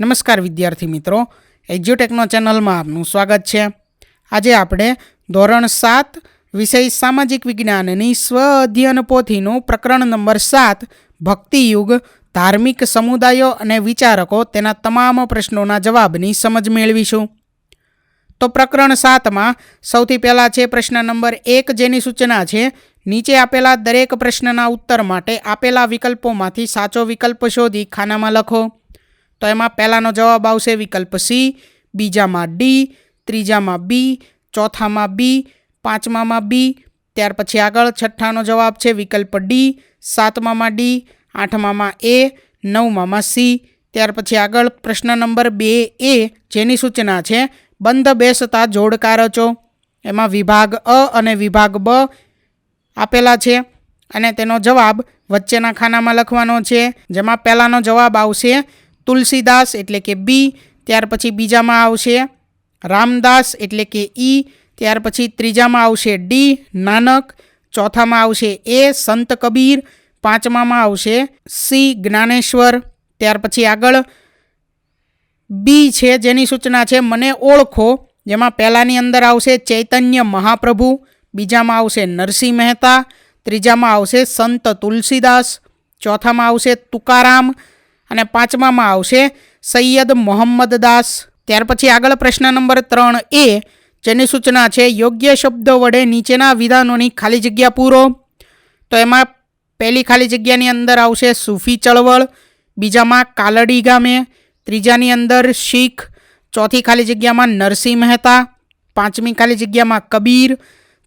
નમસ્કાર વિદ્યાર્થી મિત્રો, એજ્યુટેકનો ચેનલમાં આપનું સ્વાગત છે. આજે આપણે ધોરણ સાત, વિષય સામાજિક વિજ્ઞાનની સ્વ અધ્યયન પોથીનું પ્રકરણ નંબર સાત, ભક્તિયુગ, ધાર્મિક સમુદાયો અને વિચારકો તેના તમામ પ્રશ્નોના જવાબની સમજ મેળવીશું. તો પ્રકરણ સાતમાં સૌથી પહેલાં છે પ્રશ્ન નંબર એક, જેની સૂચના છે, નીચે આપેલા દરેક પ્રશ્નના ઉત્તર માટે આપેલા વિકલ્પોમાંથી સાચો વિકલ્પ શોધી ખાનામાં લખો. તો એમાં પહેલાંનો જવાબ આવશે વિકલ્પ સી બીજામાં ડી ત્રીજામાં બી ચોથામાં બી પાંચમામાં બી ત્યાર પછી આગળ છઠ્ઠાનો જવાબ છે વિકલ્પ ડી સાતમામાં ડી આઠમામાં એ નવમામાં સી ત્યાર પછી આગળ પ્રશ્ન નંબર બે એ જેની સૂચના છે, બંધ બેસતા જોડકા રચો એમાં વિભાગ અ અને વિભાગ બ આપેલા છે અને તેનો જવાબ વચ્ચેના ખાનામાં લખવાનો છે. જેમાં પહેલાંનો જવાબ આવશે તુલસીદાસ એટલે કે બી, ત્યાર પછી બીજામાં આવશે રામદાસ એટલે કે ઈ, ત્યાર પછી ત્રીજામાં આવશે ડી, નાનક, ચોથામાં આવશે એ, સંત કબીર, પાંચમામાં આવશે સી, જ્ઞાનેશ્વર, ત્યાર પછી આગળ બી છે જેની સૂચના છે, મને ઓળખો. જેમાં પહેલાંની અંદર આવશે ચૈતન્ય મહાપ્રભુ, બીજામાં આવશે નરસિંહ મહેતા, ત્રીજામાં આવશે સંત તુલસીદાસ, ચોથામાં આવશે તુકારામ અને પાંચમામાં આવશે સૈયદ મોહમ્મદ દાસ. ત્યાર પછી આગળ પ્રશ્ન નંબર ત્રણ એ, જેની સૂચના છે, યોગ્ય શબ્દો વડે નીચેના વિધાનોની ખાલી જગ્યા પૂરો. તો એમાં પહેલી ખાલી જગ્યાની અંદર આવશે સૂફી ચળવળ, બીજામાં કાલડી ગામે, ત્રીજાની અંદર શીખ, ચોથી ખાલી જગ્યામાં નરસિંહ મહેતા, પાંચમી ખાલી જગ્યામાં કબીર,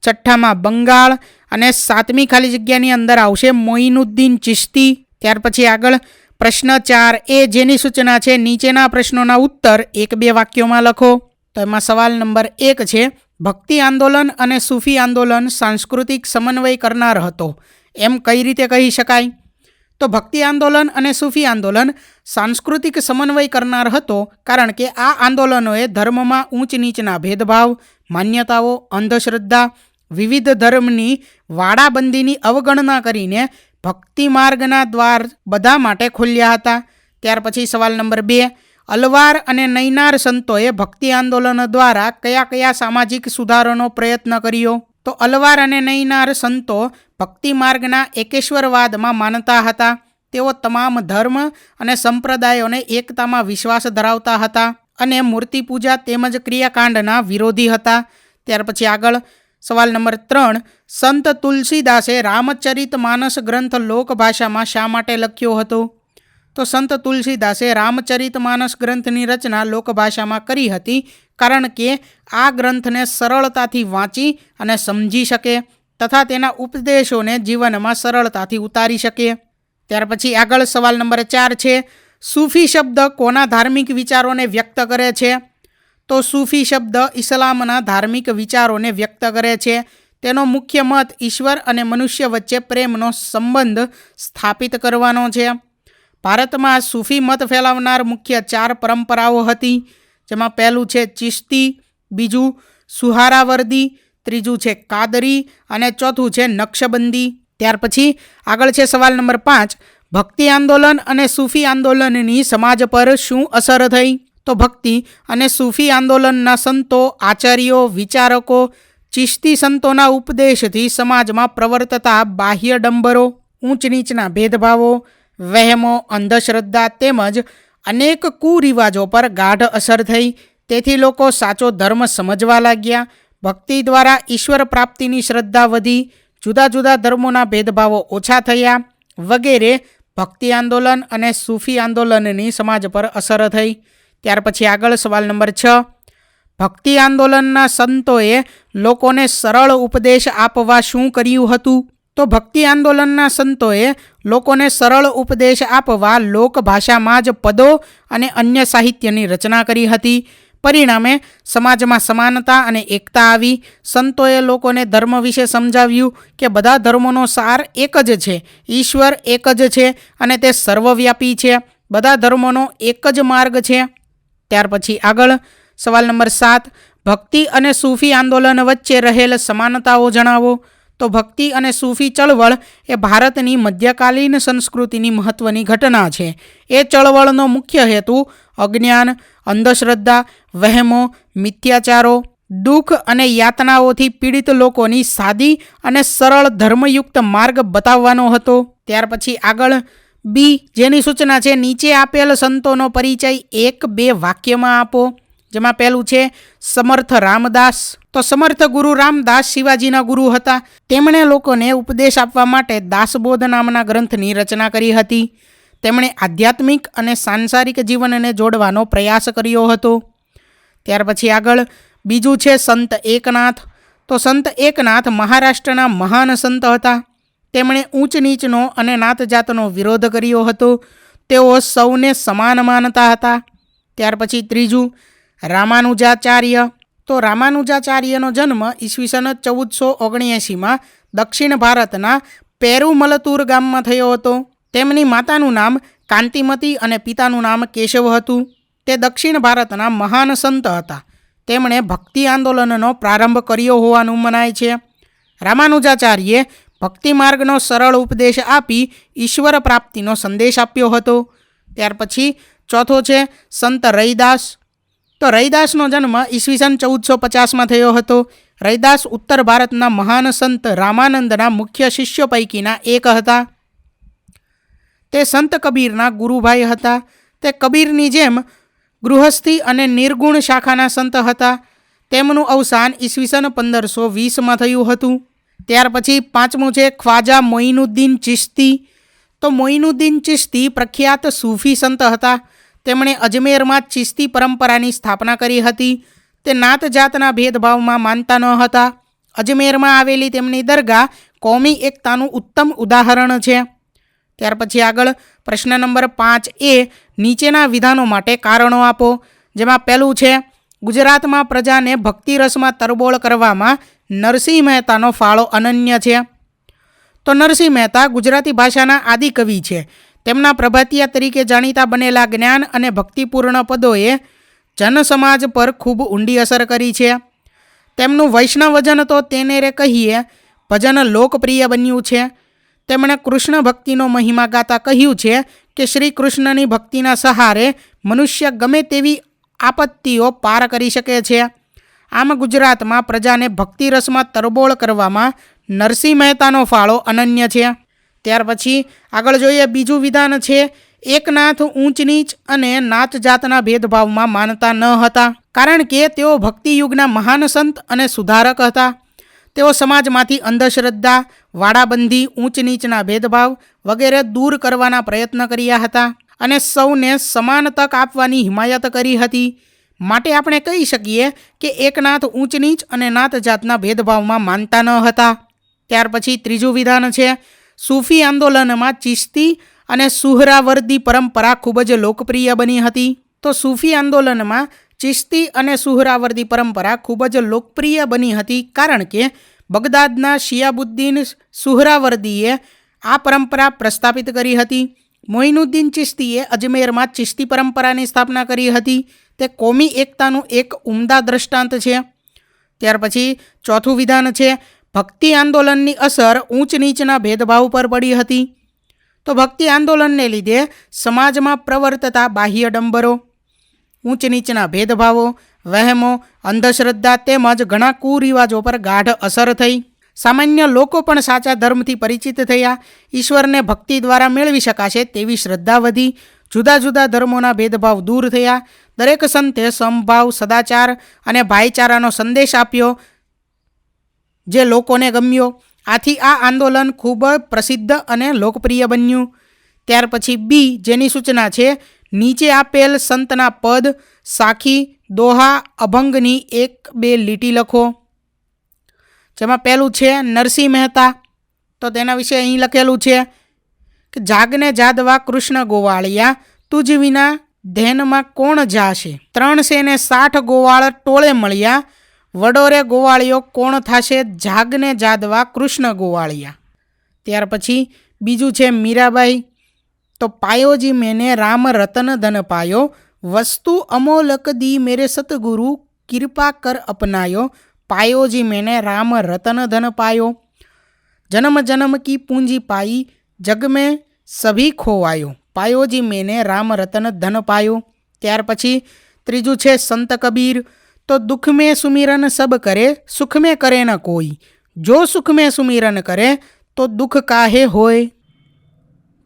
છઠ્ઠામાં બંગાળ અને સાતમી ખાલી જગ્યાની અંદર આવશે મોઇનુદ્દીન ચિશ્તી. ત્યાર પછી આગળ પ્રશ્ન ચાર એ જેની સૂચના છે, નીચેના પ્રશ્નોના ઉત્તર એક બે વાક્યોમાં લખો. તો એમાં સવાલ નંબર એક છે, ભક્તિ આંદોલન અને સૂફી આંદોલન સાંસ્કૃતિક સમન્વય કરનાર હતો. એમ કઈ રીતે કહી શકાય? તો ભક્તિ આંદોલન અને સૂફી આંદોલન સાંસ્કૃતિક સમન્વય કરનાર હતો, કારણ કે આ આંદોલનોએ ધર્મમાં ઊંચ નીચના ભેદભાવ, માન્યતાઓ, અંધશ્રદ્ધા, વિવિધ ધર્મની વાડાબંધીની અવગણના કરીને ભક્તિ માર્ગના દ્વાર બધા માટે ખોલ્યા હતા. ત્યાર પછી સવાલ નંબર બે, અલવાર અને નૈનાર સંતોએ ભક્તિ આંદોલન દ્વારા કયા કયા સામાજિક સુધારોનો પ્રયત્ન કર્યો? તો અલવાર અને નૈનાર સંતો ભક્તિ માર્ગના એકેશ્વરવાદમાં માનતા હતા. તેઓ તમામ ધર્મ અને સંપ્રદાયોને એકતામાં વિશ્વાસ ધરાવતા હતા અને મૂર્તિ પૂજા તેમજ ક્રિયાકાંડના વિરોધી હતા. ત્યાર પછી આગળ સવાલ નંબર ત્રણ, સંત તુલસીદાસે રામચરિત માનસ ગ્રંથ લોકભાષામાં શા માટે લખ્યો હતો? તો સંત તુલસીદાસે રામચરિત માનસ ગ્રંથની રચના લોકભાષામાં કરી હતી, કારણ કે આ ગ્રંથને સરળતાથી વાંચી અને સમજી શકે તથા તેના ઉપદેશોને જીવનમાં સરળતાથી ઉતારી શકે. ત્યાર પછી આગળ સવાલ નંબર ચાર છે, સૂફી શબ્દ કોના ધાર્મિક વિચારોને વ્યક્ત કરે છે? તો સૂફી શબ્દ ઇસ્લામના ધાર્મિક વિચારોને વ્યક્ત કરે છે. તેનો મુખ્ય મત ઈશ્વર અને મનુષ્ય વચ્ચે પ્રેમનો સંબંધ સ્થાપિત કરવાનો છે. ભારતમાં સૂફી મત ફેલાવનાર મુખ્ય ચાર પરંપરાઓ હતી. જેમાં પહેલું છે ચિશ્તી, બીજું સુહારાવર્દી, ત્રીજું છે કાદરી અને ચોથું છે નકશબંધી. ત્યાર પછી આગળ છે સવાલ નંબર પાંચ. ભક્તિ આંદોલન અને સૂફી આંદોલનની સમાજ પર શું અસર થઈ? ભક્તિ અને સૂફી આંદોલનના સંતો, આચાર્યો, વિચારકો, ચિશ્તી સંતોના ઉપદેશથી સમાજમાં પ્રવર્તતા બાહ્ય ડંબરો ઊંચ નીચના ભેદભાવો, વહેમો, અંધશ્રદ્ધા તેમજ અનેક કુરિવાજો પર ગાઢ અસર થઈ. તેથી લોકો સાચો ધર્મ સમજવા લાગ્યા. ભક્તિ દ્વારા ઈશ્વર પ્રાપ્તિની શ્રદ્ધા વધી. જુદા જુદા ધર્મોના ભેદભાવો ઓછા થયા. વગેરે ભક્તિ આંદોલન અને સૂફી આંદોલનની સમાજ પર અસર થઈ. ત્યાર પછી આગળ સવાલ નંબર છ. ભક્તિ આંદોલનના સંતોએ લોકોને સરળ ઉપદેશ આપવા શું કર્યું હતું? તો ભક્તિ આંદોલનના સંતોએ લોકોને સરળ ઉપદેશ આપવા લોકભાષામાં જ પદો અને અન્ય સાહિત્યની રચના કરી હતી. પરિણામે સમાજમાં સમાનતા અને એકતા આવી. સંતોએ લોકોને ધર્મ વિશે સમજાવ્યું કે બધા ધર્મોનો સાર એક જ છે, ઈશ્વર એક જ છે અને તે સર્વવ્યાપી છે. બધા ધર્મોનો એક જ માર્ગ છે. ત્યાર પછી આગળ સવાલ નંબર સાત, ભક્તિ અને સૂફી આંદોલન વચ્ચે રહેલ સમાનતાઓ જણાવો. તો ભક્તિ અને સૂફી ચળવળ એ ભારતની મધ્યકાલીન સંસ્કૃતિની મહત્ત્વની ઘટના છે. એ ચળવળનો મુખ્ય હેતુ અજ્ઞાન, અંધશ્રદ્ધા, વહેમો, મિથ્યાચારો, દુઃખ અને યાતનાઓથી પીડિત લોકોની સાદી અને સરળ ધર્મયુક્ત માર્ગ બતાવવાનો હતો. ત્યાર પછી આગળ બી, જેની સૂચના છે, નીચે આપેલ સંતોનો પરિચય એક, બે વાક્યમાં આપો. જેમાં પહેલું છે, સમર્થ રામદાસ. તો સમર્થ ગુરુ રામદાસ શિવાજીના ગુરુ હતા. તેમણે લોકોને ઉપદેશ આપવા માટે દાસબોધ નામના ગ્રંથની રચના કરી હતી. તેમણે આધ્યાત્મિક અને સાંસારિક જીવનને જોડવાનો પ્રયાસ કર્યો હતો. ત્યાર પછી આગળ, બીજું છે, સંત એકનાથ. તો સંત એકનાથ મહારાષ્ટ્રના મહાન સંત હતા. તેમણે ઊંચ નીચનો અને નાતજાતનો વિરોધ કર્યો હતો. તેઓ સૌને સમાન માનતા હતા. ત્યાર પછી ત્રીજું, રામાનુજાચાર્ય. તો રામાનુજાચાર્યનો જન્મ ઈસવીસન ચૌદસો ઓગણએંશીમાં દક્ષિણ ભારતના પેરુમલતુર ગામમાં થયો હતો. તેમની માતાનું નામ કાંતિમતી અને પિતાનું નામ કેશવ હતું. તે દક્ષિણ ભારતના મહાન સંત હતા. તેમણે ભક્તિ આંદોલનનો પ્રારંભ કર્યો હોવાનું મનાય છે. રામાનુજાચાર્યે ભક્તિ માર્ગનો સરળ ઉપદેશ આપી ઈશ્વર પ્રાપ્તિનો સંદેશ આપ્યો હતો. ત્યાર પછી ચોથો છે, સંત રૈદાસ. તો રૈદાસનો જન્મ ઈસવીસન ચૌદસો પચાસમાં થયો હતો. રૈદાસ ઉત્તર ભારતના મહાન સંત રામાનંદના મુખ્ય શિષ્યો પૈકીના એક હતા. તે સંત કબીરના ગુરુભાઈ હતા. તે કબીરની જેમ ગૃહસ્થી અને નિર્ગુણ શાખાના સંત હતા. તેમનું અવસાન ઈસવીસન પંદરસો વીસમાં થયું હતું. ત્યાર પછી પાંચમું છે, ખ્વાજા મોઇનુદ્દીન ચિશ્તી. તો મોઇનુદ્દીન ચિશ્તી પ્રખ્યાત સૂફી સંત હતા. તેમણે અજમેરમાં ચિશ્તી પરંપરાની સ્થાપના કરી હતી. તે નાત જાતના ભેદભાવમાં માનતા ન હતા. અજમેરમાં આવેલી તેમની દરગાહ કોમી એકતાનું ઉત્તમ ઉદાહરણ છે. ત્યાર પછી આગળ પ્રશ્ન નંબર પાંચ એ નીચેના વિધાનો માટે કારણો આપો. જેમાં પહેલું છે, ગુજરાતમાં પ્રજાને ભક્તિરસમાં તરબોળ કરવામાં નરસિંહ મહેતાનો ફાળો અનન્ય છે. તો નરસિંહ મહેતા ગુજરાતી ભાષાના આદિકવિ છે. તેમના પ્રભાતિયા તરીકે જાણીતા બનેલા જ્ઞાન અને ભક્તિપૂર્ણ પદોએ જનસમાજ પર ખૂબ ઊંડી અસર કરી છે. તેમનું વૈષ્ણવજન તો તેને રે કહીએ, ભજન લોકપ્રિય બન્યું છે. તેમણે કૃષ્ણ ભક્તિનો મહિમા ગાતા કહ્યું છે કે શ્રી કૃષ્ણની ભક્તિના સહારે મનુષ્ય ગમે તેવી આપત્તિઓ પાર કરી શકે છે. આમ ગુજરાતમાં પ્રજાને ભક્તિરસમાં તરબોળ કરવામાં નરસિંહ મહેતાનો ફાળો અનન્ય છે. ત્યાર પછી આગળ જોઈએ બીજું વિધાન છે, એકનાથ ઊંચ નીચ અને નાત જાતના ભેદભાવમાં માનતા ન હતા. કારણ કે તેઓ ભક્તિયુગના મહાન સંત અને સુધારક હતા. તેઓ સમાજમાંથી અંધશ્રદ્ધા, વાડાબંધી, ઊંચ નીચના ભેદભાવ વગેરે દૂર કરવાના પ્રયત્ન કર્યા હતા અને સૌને સમાન તક આપવાની હિમાયત કરી હતી. માટે આપણે કહી શકીએ કે એકનાથ ઊંચ નીચ અને નાત જાતના ભેદભાવમાં માનતા ન હતા. ત્યાર પછી ત્રીજું વિધાન છે, સૂફી આંદોલનમાં ચિશ્તી અને સુહરાવર્દી પરંપરા ખૂબ જ લોકપ્રિય બની હતી. તો સૂફી આંદોલનમાં ચિશ્તી અને સુહરાવર્દી પરંપરા ખૂબ જ લોકપ્રિય બની હતી કારણ કે બગદાદના શિયાબુદ્દીન સુહરાવર્દીએ આ પરંપરા પ્રસ્થાપિત કરી હતી. મોઇનુદ્દીન ચિશ્તીએ અજમેરમાં ચિશ્તી પરંપરાની સ્થાપના કરી હતી. તે કોમી એકતાનું એક ઉમદા દ્રષ્ટાંત છે. ત્યાર પછી ચોથું વિધાન છે, ભક્તિ આંદોલનની અસર ઊંચ નીચના ભેદભાવ પર પડી હતી. તો ભક્તિ આંદોલનને લીધે સમાજમાં પ્રવર્તતા બાહ્ય ડંબરો, ઊંચ નીચના ભેદભાવો, વહેમો, અંધશ્રદ્ધા તેમજ ઘણા કુરિવાજો પર ગાઢ અસર થઈ. સામાન્ય લોકો પણ સાચા ધર્મથી પરિચિત થયા. ઈશ્વરને ભક્તિ દ્વારા મેળવી શકાશે તેવી શ્રદ્ધા વધી. જુદા જુદા ધર્મોના ભેદભાવ દૂર થયા. દરેક સંતે સમભાવ, સદાચાર અને ભાઈચારાનો સંદેશ આપ્યો. જે લોકોને ગમ્યો. આથી આ આંદોલન ખૂબ પ્રસિદ્ધ અને લોકપ્રિય બન્યું. ત્યાર પછી બી, જેની સૂચના છે, નીચે આપેલ સંતના પદ, સાખી, દોહા, અભંગની એક, બે લીટી લખો. જેમાં પહેલું છે, નરસિંહ મહેતા. તો તેના વિશે અહીં લખેલું છે કે, જાગને જાદવા કૃષ્ણ ગોવાળિયા, તુજ વિના ધ્યાનમાં કોણ જાશે? ત્રણસે ને સાઠ ગોવાળ ટોળે મળ્યા. વડોરે ગોવાળિયો કોણ થશે? જાગને જાદવા કૃષ્ણ ગોવાળિયા. ત્યાર પછી બીજું છે મીરાબાઈ. તો પાયોજી મેને રામ રતન ધન પાયો. વસ્તુ અમોલક દી મેરે સતગુરુ, કૃપા કર અપનાયો. પાયોજી મેને રામ રતન ધન પાયો. જન્મ જન્મ કી પૂંજી પાઈ, જગ મેં સભી ખોવાયો. પાયો જી મેને રામ રતન ધન પાયો. ત્યાર પછી ત્રીજું છે સંત કબીર. તો દુઃખ મેં સુમિરન સબ કરે, સુખ મેં કરે ન કોઈ. જો સુખ મેં સુમિરન કરે, તો દુઃખ કાહે હોય.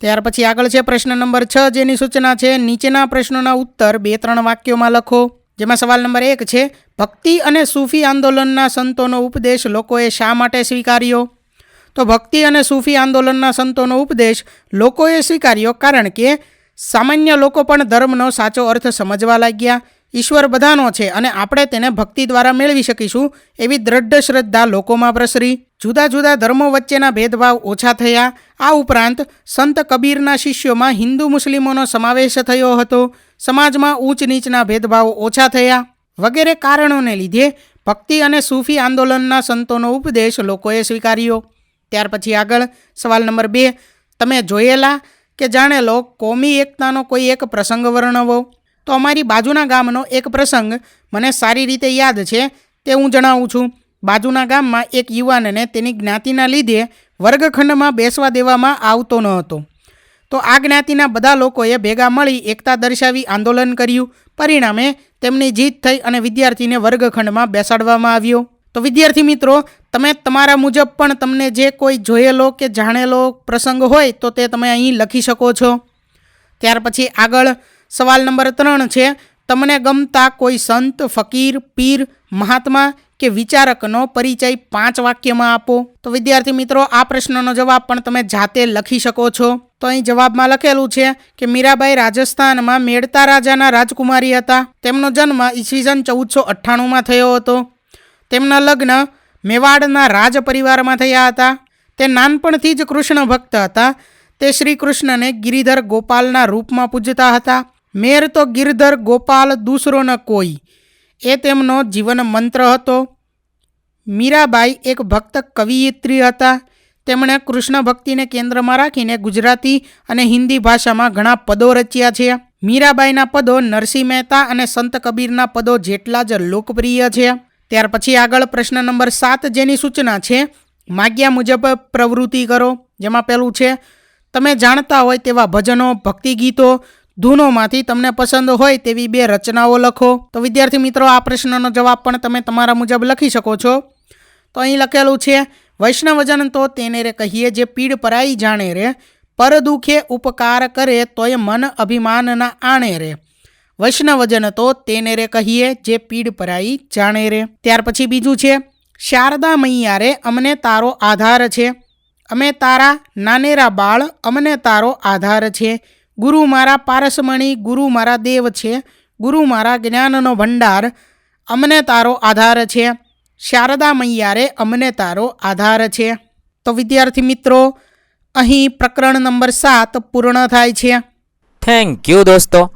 ત્યાર પછી આગળ છે પ્રશ્ન નંબર છ, જેની સૂચના છે, નીચેના પ્રશ્નોના ઉત્તર બે ત્રણ વાક્યોમાં લખો. જેમાં સવાલ નંબર એક છે, ભક્તિ અને સૂફી આંદોલનના સંતોનો ઉપદેશ લોકોએ શા માટે સ્વીકાર્યો? તો ભક્તિ અને સૂફી આંદોલનના સંતોનો ઉપદેશ લોકોએ સ્વીકાર્યો કારણ કે સામાન્ય લોકો પણ ધર્મનો સાચો અર્થ સમજવા લાગ્યા. ઈશ્વર બધાનો છે અને આપણે તેને ભક્તિ દ્વારા મેળવી શકીશું એવી દ્રઢ શ્રદ્ધા લોકોમાં પ્રસરી. જુદા જુદા ધર્મો વચ્ચેના ભેદભાવ ઓછા થયા. આ ઉપરાંત સંત કબીરના શિષ્યોમાં હિન્દુ મુસ્લિમોનો સમાવેશ થયો હતો. સમાજમાં ઊંચ નીચના ભેદભાવ ઓછા થયા. વગેરે કારણોને લીધે ભક્તિ અને સૂફી આંદોલનના સંતોનો ઉપદેશ લોકોએ સ્વીકાર્યો. ત્યાર પછી આગળ સવાલ નંબર બે. તમે જોયેલા કે જાણેલો કોમી એકતાનો કોઈ એક પ્રસંગ વર્ણવો? તો અમારી બાજુના ગામનો એક પ્રસંગ મને સારી રીતે યાદ છે તે હું જણાવું છું. બાજુના ગામમાં એક યુવાનને તેની જ્ઞાતિના લીધે વર્ગખંડમાં બેસવા દેવામાં આવતો ન હતો. તો આ જ્ઞાતિના બધા લોકોએ ભેગા મળી એકતા દર્શાવી આંદોલન કર્યું. પરિણામે તેમની જીત થઈ અને વિદ્યાર્થીને વર્ગખંડમાં બેસાડવામાં આવ્યો. તો વિદ્યાર્થી મિત્રો તમે તમારા મુજબ પણ તમને જે કોઈ જોયેલો કે જાણેલો પ્રસંગ હોય તો તે તમે અહીં લખી શકો છો. ત્યાર પછી આગળ સવાલ નંબર ત્રણ છે, તમને ગમતા કોઈ સંત, ફકીર, પીર, મહાત્મા કે વિચારકનો પરિચય પાંચ વાક્યમાં આપો. તો વિદ્યાર્થી મિત્રો, આ પ્રશ્નનો જવાબ પણ તમે જાતે લખી શકો છો. તો અહીં જવાબમાં લખેલું છે કે મીરાબાઈ રાજસ્થાનમાં મેળતા રાજાના રાજકુમારી હતા. તેમનો જન્મ ઈસવીસન ચૌદસો અઠ્ઠાણુંમાં થયો હતો. તેમના લગ્ન મેવાડના રાજ પરિવારમાં થયા હતા. તે નાનપણથી જ કૃષ્ણ ભક્ત હતા. તે શ્રી કૃષ્ણને ગિરિધર ગોપાલના રૂપમાં પૂજતા હતા. મેર તો ગિરધર ગોપાલ દૂસરો ન કોઈ. એ તેમનો જીવન મંત્ર હતો. મીરાબાઈ એક ભક્ત કવિયત્રી હતા. તેમણે કૃષ્ણ ભક્તિને કેન્દ્રમાં રાખીને ગુજરાતી અને હિન્દી ભાષામાં ઘણા પદો રચ્યા છે. મીરાબાઈના પદો નરસિંહ મહેતા અને સંત કબીરના પદો જેટલા જ લોકપ્રિય છે. ત્યાર પછી આગળ પ્રશ્ન નંબર સાત જેની સૂચના છે, માગ્યા મુજબ પ્રવૃત્તિ કરો. જેમાં પહેલું છે, તમે જાણતા હોય તેવા ભજનો ભક્તિ ગીતો ધૂનોમાંથી તમને પસંદ હોય તેવી બે રચનાઓ લખો. તો વિદ્યાર્થી મિત્રો, આ પ્રશ્નનો જવાબ પણ તમે તમારા મુજબ લખી શકો છો. તો અહીં લખેલું છે, વૈષ્ણવજન તો તેને રે કહીએ જે પીડ પરાઈ જાણે રે, પર દુઃખે ઉપકાર કરે તોય મન અભિમાનના આણે રે. વૈષ્ણવજન તો તેને રે કહીએ જે પીડ પરાઈ જાણે રે. ત્યાર પછી બીજું છે, શારદા મૈયા રે અમને તારો આધાર છે. અમે તારા નાનેરા બાળ, અમને તારો આધાર છે. ગુરુ મારા પારસમણી, ગુરુ મારા દેવ છે. ગુરુ મારા જ્ઞાનનો ભંડાર, અમને તારો આધાર છે. શારદા મૈયારે અમને તારો આધાર છે. તો વિદ્યાર્થી મિત્રો, અહીં પ્રકરણ નંબર સાત પૂર્ણ થાય છે. થેન્ક યુ દોસ્તો.